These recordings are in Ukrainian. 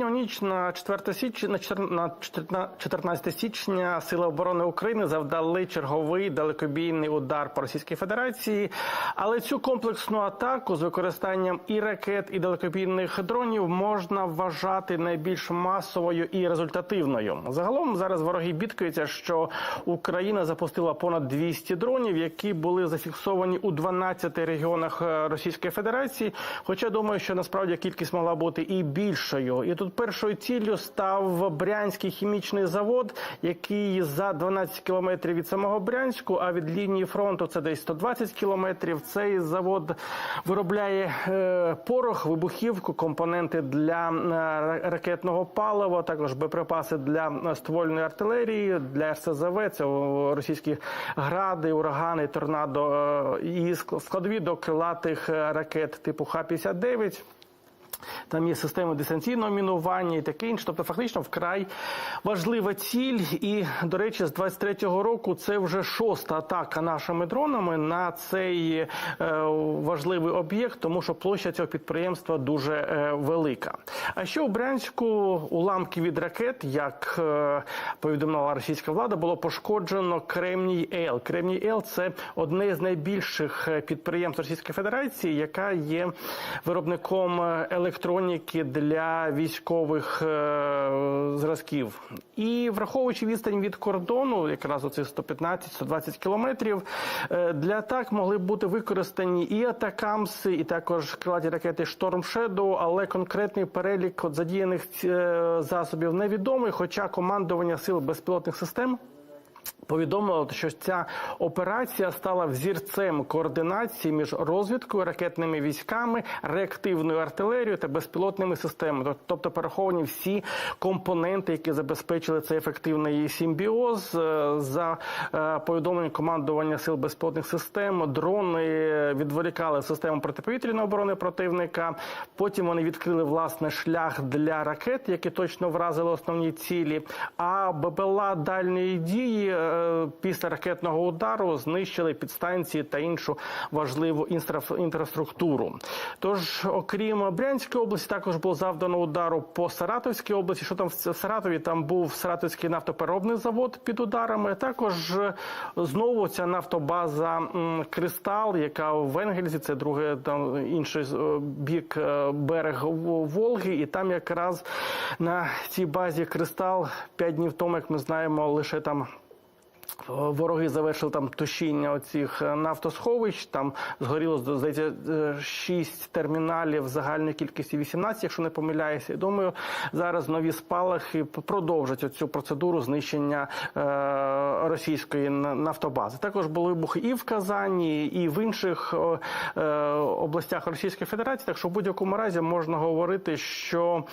Сьогодні у ніч на 4 січня на 4 на 14 січня Сили оборони України завдали черговий далекобійний удар по Російській Федерації. Але цю комплексну атаку з використанням і ракет, і далекобійних дронів можна вважати найбільш масовою і результативною. Загалом зараз вороги бідкаються, що Україна запустила понад 200 дронів, які були зафіксовані у 12 регіонах е, Російської Федерації. Хоча думаю, що насправді кількість могла бути і більшою. І тут першою ціллю став Брянський хімічний завод, який за 12 кілометрів від самого Брянську, а від лінії фронту це десь 120 кілометрів. Цей завод виробляє е, порох, вибухівку, компоненти для е, ракетного палива, також боєприпаси для ствольної артилерії, для РСЗВ. Це російські гради, урагани, торнадо е, і складові до крилатих ракет типу Х-59. Там є системи дистанційного мінування і таке інше. Тобто, фактично, вкрай важлива ціль. І, до речі, з 23-го року це вже шоста атака нашими дронами на цей е, важливий об'єкт, тому що площа цього підприємства дуже е, велика. А ще у Брянську уламки від ракет, як е, повідомляла російська влада, було пошкоджено Кремній Ел. Кремній Ел це одне з найбільших підприємств Російської Федерації, яка є виробником е, електроніки для військових е, зразків. І враховуючи відстань від кордону, якраз оцих 115-120 кілометрів, е, для атак могли бути використані і атакамси, і також крилаті ракети Шторм Shadow, але конкретний перелік от задіяних е, засобів невідомий, хоча командування сил безпілотних систем повідомило, що ця операція стала взірцем координації між розвідкою, ракетними військами, реактивною артилерією та безпілотними системами. Тобто перераховані всі компоненти, які забезпечили цей ефективний симбіоз. Е, За е, повідомленням командування сил безпілотних систем, дрони відволікали систему протиповітряної оборони противника. Потім вони відкрили власне шлях для ракет, які точно вразили основні цілі. А БПЛА дальньої дії після ракетного удару знищили підстанції та іншу важливу інфраструктуру. Тож, окрім Брянської області, також було завдано удару по Саратовській області. Що там в Саратові? Там був Саратовський нафтопереробний завод під ударами. Також е, знову ця нафтобаза Кристал, яка в Енгельзі, це друге там інший е, бік е, берег Волги, і там якраз на цій базі Кристал п'ять днів тому, як ми знаємо, лише там. Вороги завершили там тушіння оцих е, нафтосховищ. Там згоріло здається е, шість терміналів загальної кількості 18, якщо не помиляюся. Думаю, зараз нові спалахи продовжать цю процедуру знищення е, російської нафтобази. Також були вибухи і в Казані, і в інших е, областях Російської Федерації. Так що в будь-якому разі можна говорити, що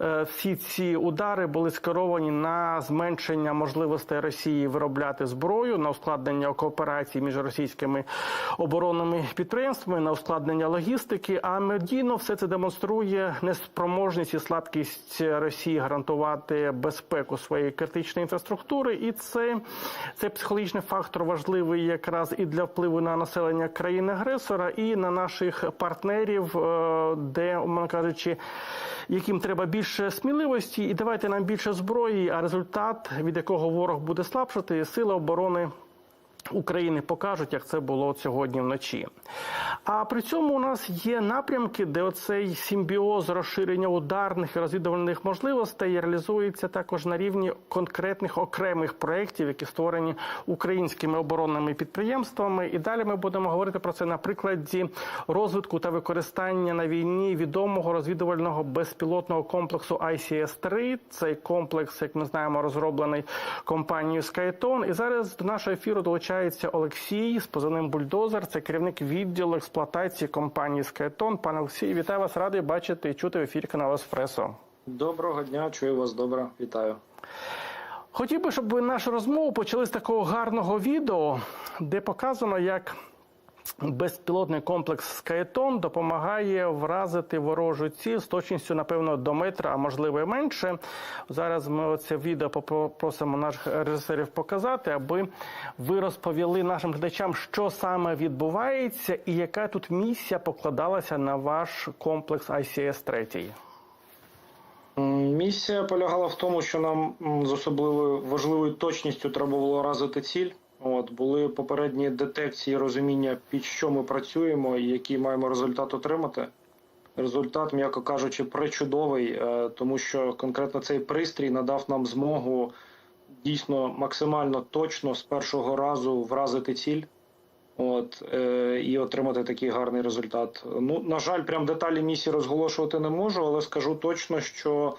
е, всі ці удари були скеровані на зменшення можливостей Росії виробляти зброю, на ускладнення кооперації між російськими оборонними підприємствами, на ускладнення логістики. А медійно все це демонструє неспроможність і слабкість Росії гарантувати безпеку своєї критичної інфраструктури, і це, це психологічний фактор важливий якраз і для впливу на населення країни-агресора, і на наших партнерів, е, де, умовно кажучи, яким треба більше сміливості, і давайте нам більше зброї, а результат, від якого ворог буде слабшати, сили оборони. України покажуть, як це було сьогодні вночі. А при цьому у нас є напрямки, де оцей симбіоз розширення ударних і розвідувальних можливостей реалізується також на рівні конкретних окремих проєктів, які створені українськими оборонними підприємствами. І далі ми будемо говорити про це на прикладі розвитку та використання на війні відомого розвідувального безпілотного комплексу ICS-3. Цей комплекс, як ми знаємо, розроблений компанією Skyton. І зараз до нашого ефіру долучається Олексій з позивним Бульдозер. Це керівник відділу експлуатації компанії Скайтон. Пане Олексій, вітаю вас, радий бачити і чути в ефірі каналу Еспресо. Доброго дня, чую вас добре, вітаю. Хотів би, щоб ви нашу розмову почали з такого гарного відео, де показано, як Безпілотний комплекс Скайтон допомагає вразити ворожу ціль з точністю, напевно, до метра, а можливо і менше. Зараз ми це відео попросимо наших режисерів показати, аби ви розповіли нашим глядачам, що саме відбувається, і яка тут місія покладалася на ваш комплекс ICS 3 Місія полягала в тому, що нам з особливою важливою точністю треба було разити ціль. От були попередні детекції, розуміння, під що ми працюємо і який маємо результат отримати. Результат, м'яко кажучи, причудовий, е, тому що конкретно цей пристрій надав нам змогу дійсно максимально точно з першого разу вразити ціль. От е, і отримати такий гарний результат. Ну на жаль, прям деталі місії розголошувати не можу, але скажу точно, що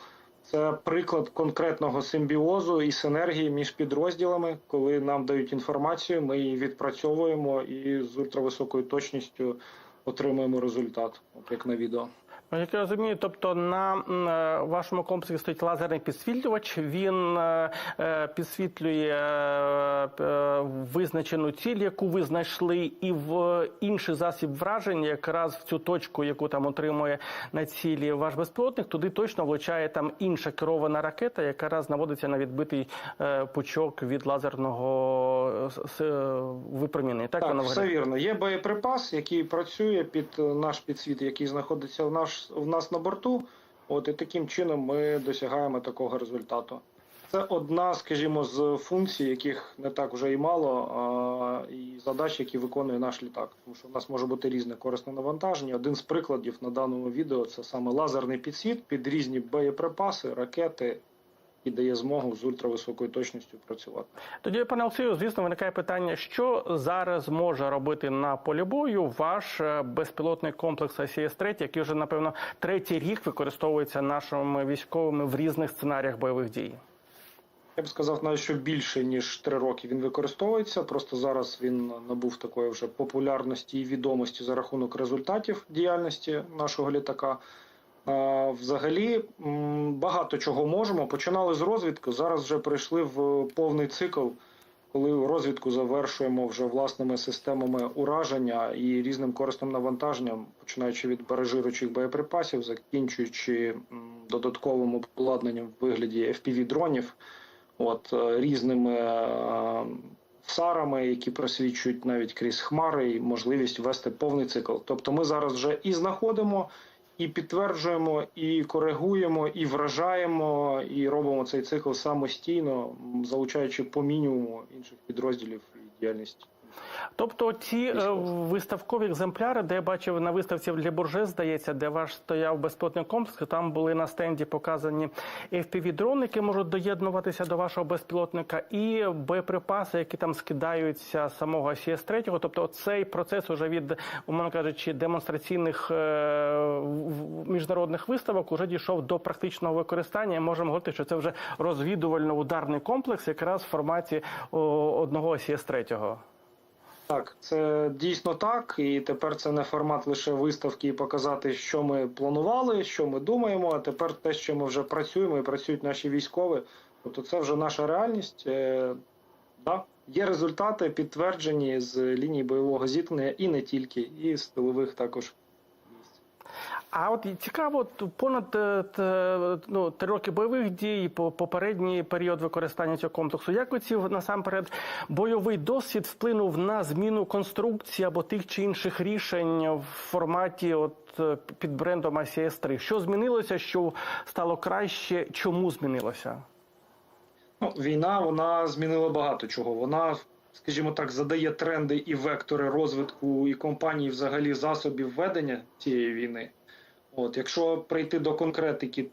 це приклад конкретного симбіозу і синергії між підрозділами, коли нам дають інформацію, ми її відпрацьовуємо і з ультрависокою точністю отримуємо результат, от як на відео. Як я розумію, тобто на е, вашому комплексі стоїть лазерний підсвітлювач. Він е, е, підсвітлює визначену ціль, яку ви знайшли, і в інший засіб враження, якраз в цю точку, яку там отримує на цілі ваш безпілотник, туди точно влучає там інша керована ракета, яка раз наводиться на відбитий пучок від лазерного випромінення. Так, Так, все вірно. Є боєприпас, який працює під наш підсвіт, який знаходиться в наш в нас на борту. От і таким чином ми досягаємо такого результату. Це одна, скажімо, з функцій, яких не так вже і мало, а, і задач, які виконує наш літак. Тому що в нас може бути різне корисне навантаження. Один з прикладів на даному відео це саме лазерний підсвіт під різні боєприпаси, ракети, і дає змогу з ультрависокою точністю працювати. Тоді, пане Олексію, звісно, виникає питання, що зараз може робити на полі бою ваш е, безпілотний комплекс ICS-3, який вже, напевно, третій рік використовується нашими військовими в різних сценаріях бойових дій. Я б сказав, навіть що більше ніж три роки він використовується. Просто зараз він набув такої вже популярності і відомості за рахунок результатів діяльності нашого літака. Взагалі багато чого можемо. Починали з розвідки. Зараз вже прийшли в повний цикл, коли розвідку завершуємо вже власними системами ураження і різним корисним навантаженням, починаючи від баражируючих боєприпасів, закінчуючи додатковим обладнанням в вигляді FPV-дронів от е, різними е, сарами, які просвічують навіть крізь хмари, і можливість ввести повний цикл. Тобто, ми зараз вже і знаходимо, і підтверджуємо, і коригуємо, і вражаємо, і робимо цей цикл самостійно, залучаючи по мінімуму інших підрозділів і діяльність. Тобто, ці е, виставкові екземпляри, де я бачив на виставці для Бурже, здається, де ваш стояв безпілотний комплекс, там були на стенді показані FPV-дрони, які можуть доєднуватися до вашого безпілотника, і боєприпаси, які там скидаються з самого cs 3 Тобто, цей процес уже від, умовно кажучи, демонстраційних е, міжнародних виставок уже дійшов до практичного використання. І Можемо говорити, що це вже розвідувально-ударний комплекс, якраз в форматі одного cs 3 Так, це дійсно так, і тепер це не формат лише виставки і показати, що ми планували, що ми думаємо. А тепер те, що ми вже працюємо і працюють наші військові. Тобто, це вже наша реальність. Е, да, є результати підтверджені з лінії бойового зіткнення і не тільки, і з тилових також. А от цікаво, понад е, ну, три роки бойових дій, по попередній період використання цього комплексу. Як оці насамперед бойовий досвід вплинув на зміну конструкції або тих чи інших рішень в форматі от е, під брендом ICS 3 Що змінилося? Що стало краще? Чому змінилося? Ну, війна вона змінила багато чого. Вона, скажімо так, задає тренди і вектори розвитку і компаній, взагалі засобів ведення цієї війни. От, якщо прийти до конкретики,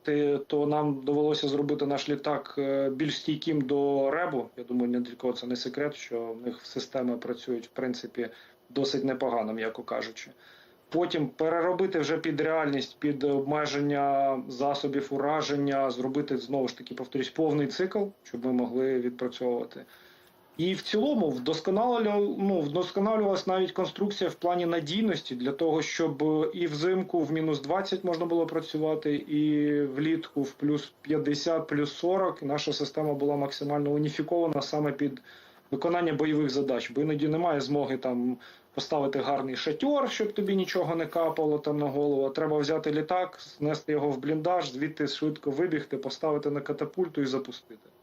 то нам довелося зробити наш літак е, більш стійким до ребу. Я думаю, не для кого це не секрет, що в них системи працюють в принципі досить непогано, м'яко кажучи. Потім переробити вже під реальність, під обмеження засобів ураження, зробити знову ж таки, повторюсь, повний цикл, щоб ми могли відпрацьовувати. І в цілому вдосконалю, ну, вдосконалювалась навіть конструкція в плані надійності для того, щоб і взимку в мінус 20 можна було працювати, і влітку в плюс 50, плюс 40. Наша система була максимально уніфікована саме під виконання бойових задач, бо іноді немає змоги там поставити гарний шатьор, щоб тобі нічого не капало там на голову. Треба взяти літак, знести його в бліндаж, звідти швидко вибігти, поставити на катапульту і запустити.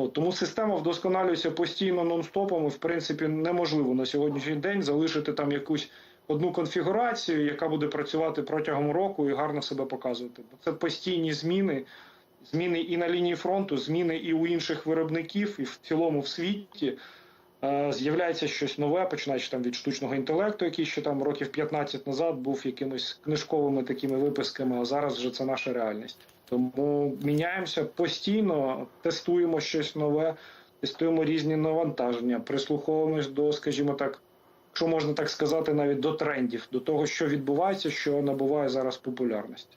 От, тому система вдосконалюється постійно нон-стопом, і в принципі неможливо на сьогоднішній день залишити там якусь одну конфігурацію, яка буде працювати протягом року і гарно себе показувати. Бо це постійні зміни, зміни і на лінії фронту, зміни і у інших виробників, і в цілому в світі. Е, З'являється щось нове, починаючи там від штучного інтелекту, який ще там років 15 назад був якимись книжковими такими виписками, а зараз вже це наша реальність. Тому міняємося постійно, тестуємо щось нове, тестуємо різні навантаження, прислуховуємось до, скажімо так, що можна так сказати, навіть до трендів, до того, що відбувається, що набуває зараз популярності.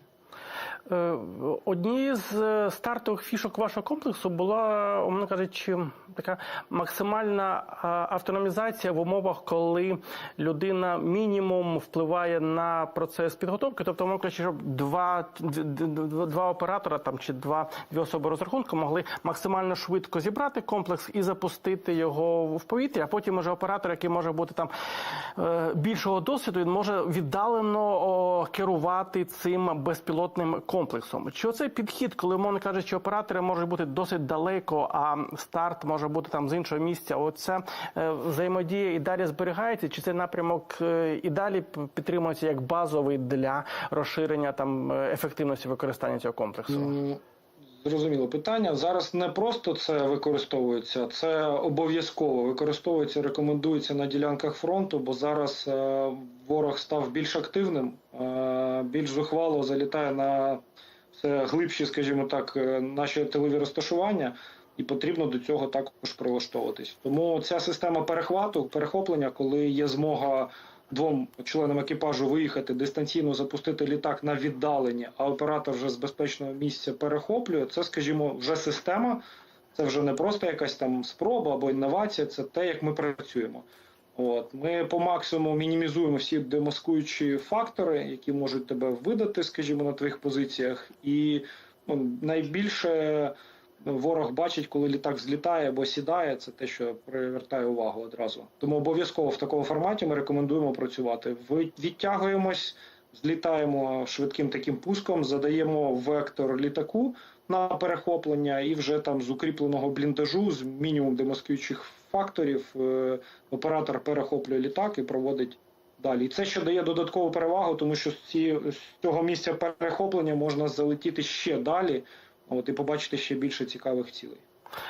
Е, Однією з е, стартових фішок вашого комплексу була, умовно кажучи, така максимальна автономізація в умовах, коли людина мінімум впливає на процес підготовки. Тобто, умовно кажучи, щоб два, два оператора там чи два дві особи розрахунку могли максимально швидко зібрати комплекс і запустити його в повітря. А потім уже оператор, який може бути там е, більшого досвіду, він може віддалено керувати цим безпілотним комплексом. Чи оцей підхід, коли умовно кажучи, оператори можуть бути досить далеко, а старт може бути там з іншого місця? Оце е, взаємодія і далі зберігається? Чи цей напрямок е, і далі підтримується як базовий для розширення там е, ефективності використання цього комплексу? Зрозуміло питання. Зараз не просто це використовується, це обов'язково використовується, рекомендується на ділянках фронту, бо зараз е, ворог став більш активним, е, більш зухвало залітає на все глибші, скажімо так, е, наші тилові розташування, і потрібно до цього також прилаштовуватись. Тому ця система перехвату, перехоплення, коли є змога двом членам екіпажу виїхати дистанційно запустити літак на віддаленні, а оператор вже з безпечного місця перехоплює. Це, скажімо, вже система. Це вже не просто якась там спроба або інновація, це те, як ми працюємо. От ми по максимуму мінімізуємо всі демаскуючі фактори, які можуть тебе видати, скажімо, на твоїх позиціях, і ну, найбільше ворог бачить, коли літак злітає або сідає, це те, що привертає увагу одразу. Тому обов'язково в такому форматі ми рекомендуємо працювати. Відтягуємось, злітаємо швидким таким пуском, задаємо вектор літаку на перехоплення, і вже там з укріпленого бліндажу, з мінімум демаскуючих факторів, е, оператор перехоплює літак і проводить. Далі, і це ще дає додаткову перевагу, тому що з цього місця перехоплення можна залетіти ще далі, от і побачити ще більше цікавих цілей.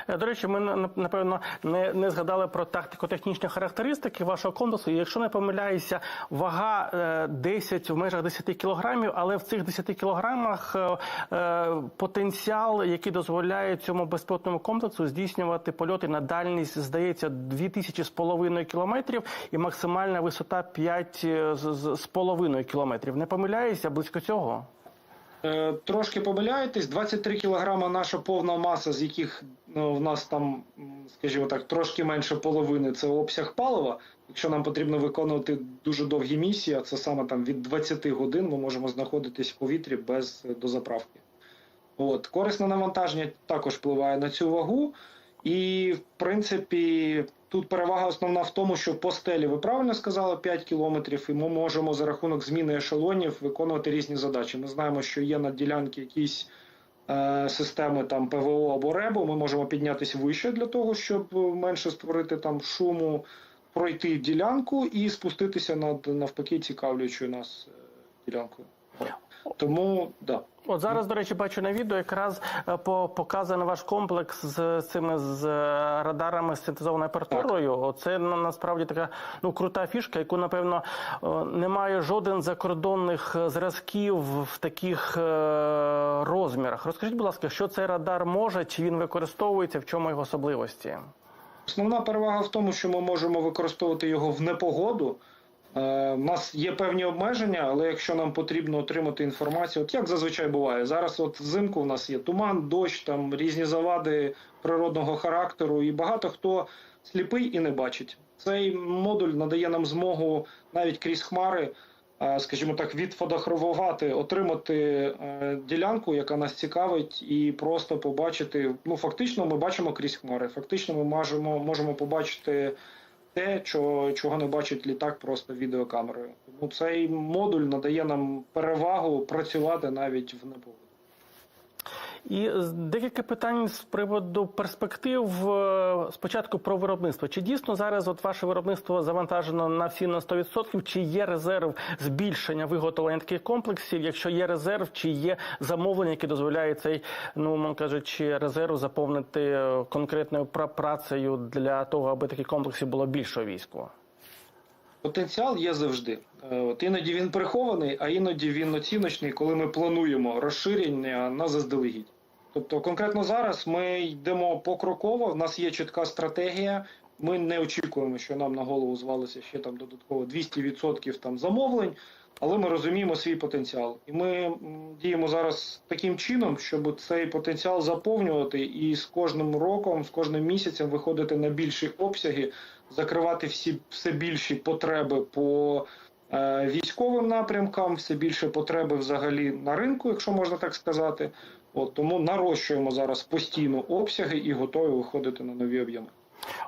Е, До речі, ми напевно не, не згадали про тактико-технічні характеристики вашого комплексу. Якщо не помиляюся, вага е, 10 в межах 10 кілограмів, але в цих 10 кілограмах е, е, потенціал, який дозволяє цьому безпілотному комплексу здійснювати польоти на дальність, здається, 2000 з половиною кілометрів і максимальна висота 5 з, з, з половиною кілометрів. Не помиляюся близько цього. Е, Трошки помиляєтесь, 23 кілограма наша повна маса, з яких ну, в нас там, скажімо так, трошки менше половини це обсяг палива. Якщо нам потрібно виконувати дуже довгі місії, а це саме там від 20 годин ми можемо знаходитись в повітрі без е, дозаправки. От корисне навантаження також впливає на цю вагу, і в принципі тут перевага основна в тому, що по стелі ви правильно сказали 5 кілометрів, і ми можемо за рахунок зміни ешелонів виконувати різні задачі. Ми знаємо, що є на ділянці якісь е, системи там ПВО або РЕБу. Ми можемо піднятися вище для того, щоб е, менше створити там шуму, пройти ділянку і спуститися над навпаки цікавлячою нас е, ділянкою. Тому да. От зараз, до речі, бачу на відео якраз е, по показаний ваш комплекс з цими з е, радарами з синтезованою апаратурою. Оце насправді така ну крута фішка, яку напевно е, немає жоден закордонних зразків в таких розмірах. Розкажіть, будь ласка, що цей радар може, чи він використовується, в чому його особливості? Основна перевага в тому, що ми можемо використовувати його в непогоду. Е, У нас є певні обмеження, але якщо нам потрібно отримати інформацію, от як зазвичай буває, зараз от взимку у нас є туман, дощ, там різні завади природного характеру, і багато хто сліпий і не бачить. Цей модуль надає нам змогу навіть крізь хмари, е, скажімо так, відфотографувати, отримати е, ділянку, яка нас цікавить, і просто побачити. Ну, фактично, ми бачимо крізь хмари. Фактично, ми можемо, можемо побачити те, чого, не бачить літак просто відеокамерою. Тому цей модуль надає нам перевагу працювати навіть в непогоду. І декілька питань з приводу перспектив. Е, Спочатку про виробництво. Чи дійсно зараз от ваше виробництво завантажено на всі на 100%? Чи є резерв збільшення виготовлення таких комплексів? Якщо є резерв, чи є замовлення, які дозволяють цей, ну мовно кажучи, резерв заповнити е, конкретною пра- працею для того, аби таких комплексів було більше війську? Потенціал є завжди. Е, От іноді він прихований, а іноді він оціночний, коли ми плануємо розширення на заздалегідь. Тобто, конкретно зараз ми йдемо покроково. В нас є чітка стратегія. Ми не очікуємо, що нам на голову звалиться ще там додатково 200% там замовлень, але ми розуміємо свій потенціал. І ми діємо зараз таким чином, щоб цей потенціал заповнювати і з кожним роком, з кожним місяцем виходити на більші обсяги, закривати всі все більші потреби по е, військовим напрямкам, все більше потреби взагалі на ринку, якщо можна так сказати. От тому нарощуємо зараз постійно обсяги і готові виходити на нові об'єми.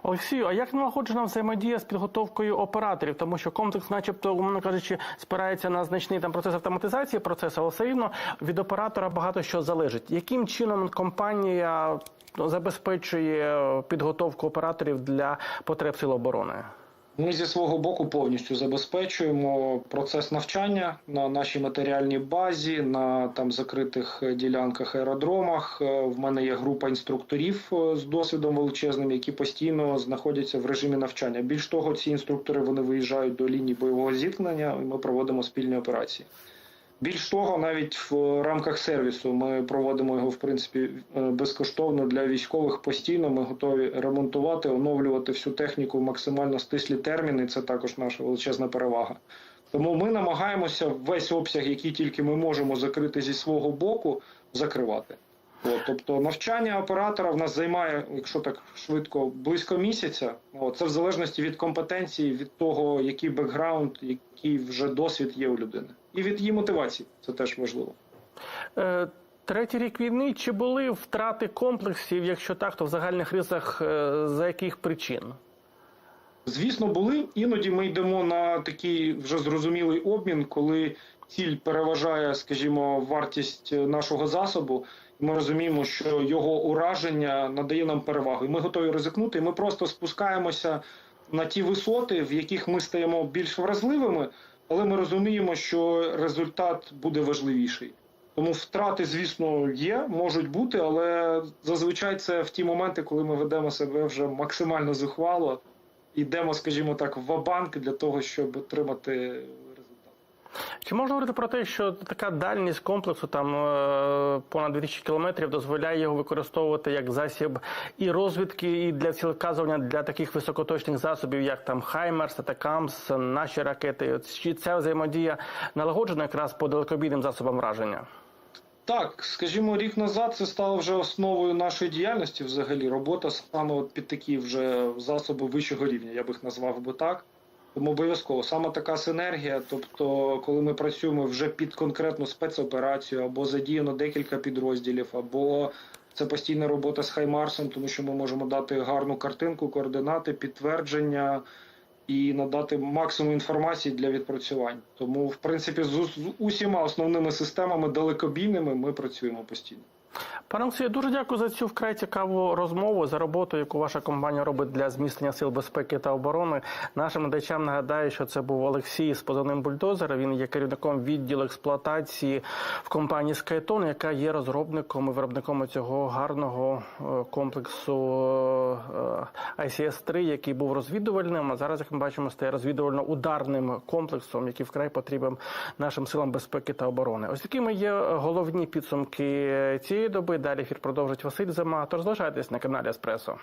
Олексію, а як налагоджена взаємодія з підготовкою операторів? Тому що комплекс, начебто, умовно кажучи, спирається на значний там процес автоматизації процесу, але все рівно від оператора багато що залежить. Яким чином компанія ну, забезпечує підготовку операторів для потреб сил оборони? Ми зі свого боку повністю забезпечуємо процес навчання на нашій матеріальній базі, на там закритих ділянках аеродромах. Е, В мене є група інструкторів е, з досвідом величезним, які постійно знаходяться в режимі навчання. Більш того, ці інструктори вони виїжджають до лінії бойового зіткнення, і ми проводимо спільні операції. Більш того, навіть в рамках сервісу ми проводимо його в принципі е, безкоштовно для військових. Постійно ми готові ремонтувати, оновлювати всю техніку в максимально стислі терміни. Це також наша величезна перевага. Тому ми намагаємося весь обсяг, який тільки ми можемо закрити зі свого боку, закривати. От, тобто навчання оператора в нас займає, якщо так швидко, близько місяця. От, це в залежності від компетенції, від того, який бекграунд, який вже досвід є у людини, і від її мотивації. Це теж важливо. Е, Третій рік війни чи були втрати комплексів? Якщо так, то в загальних рисах е, за яких причин? Звісно, були. Іноді ми йдемо на такий вже зрозумілий обмін, коли ціль переважає, скажімо, вартість нашого засобу. Ми розуміємо, що його ураження надає нам перевагу. І ми готові ризикнути. Ми просто спускаємося на ті висоти, в яких ми стаємо більш вразливими, але ми розуміємо, що результат буде важливіший. Тому втрати, звісно, є, можуть бути, але зазвичай це в ті моменти, коли ми ведемо себе вже максимально зухвало, йдемо, скажімо так, в банк для того, щоб отримати. Чи можна говорити про те, що така дальність комплексу, там е, понад 2000 кілометрів, дозволяє його використовувати як засіб і розвідки, і для цілеказування для таких високоточних засобів, як там Хаймерс, Атакамс, наші ракети? Чи ця взаємодія налагоджена якраз по далекобійним засобам враження? Так, скажімо, рік назад це стало вже основою нашої діяльності, взагалі, робота саме під такі вже засоби вищого рівня, я б їх назвав би так. Тому обов'язково саме така синергія, тобто, коли ми працюємо вже під конкретну спецоперацію, або задіяно декілька підрозділів, або це постійна робота з Хаймарсом, тому що ми можемо дати гарну картинку, координати, підтвердження і надати максимум інформації для відпрацювань. Тому, в принципі, з ус- з усіма основними системами далекобійними ми працюємо постійно. Пане Олексію, дуже дякую за цю вкрай цікаву розмову за роботу, яку ваша компанія робить для зміцнення сил безпеки та оборони. Нашим глядачам нагадаю, що це був Олексій з позивним бульдозер. Він є керівником відділу експлуатації в компанії Skyton, яка є розробником і виробником цього гарного е, комплексу ICS-3, який був розвідувальним. А зараз, як ми бачимо, стає розвідувально-ударним комплексом, який вкрай потрібен нашим силам безпеки та оборони. Ось такими є головні підсумки цієї доби. Далі ефір продовжить Василь Зима. Тож залишайтесь на каналі Еспресо.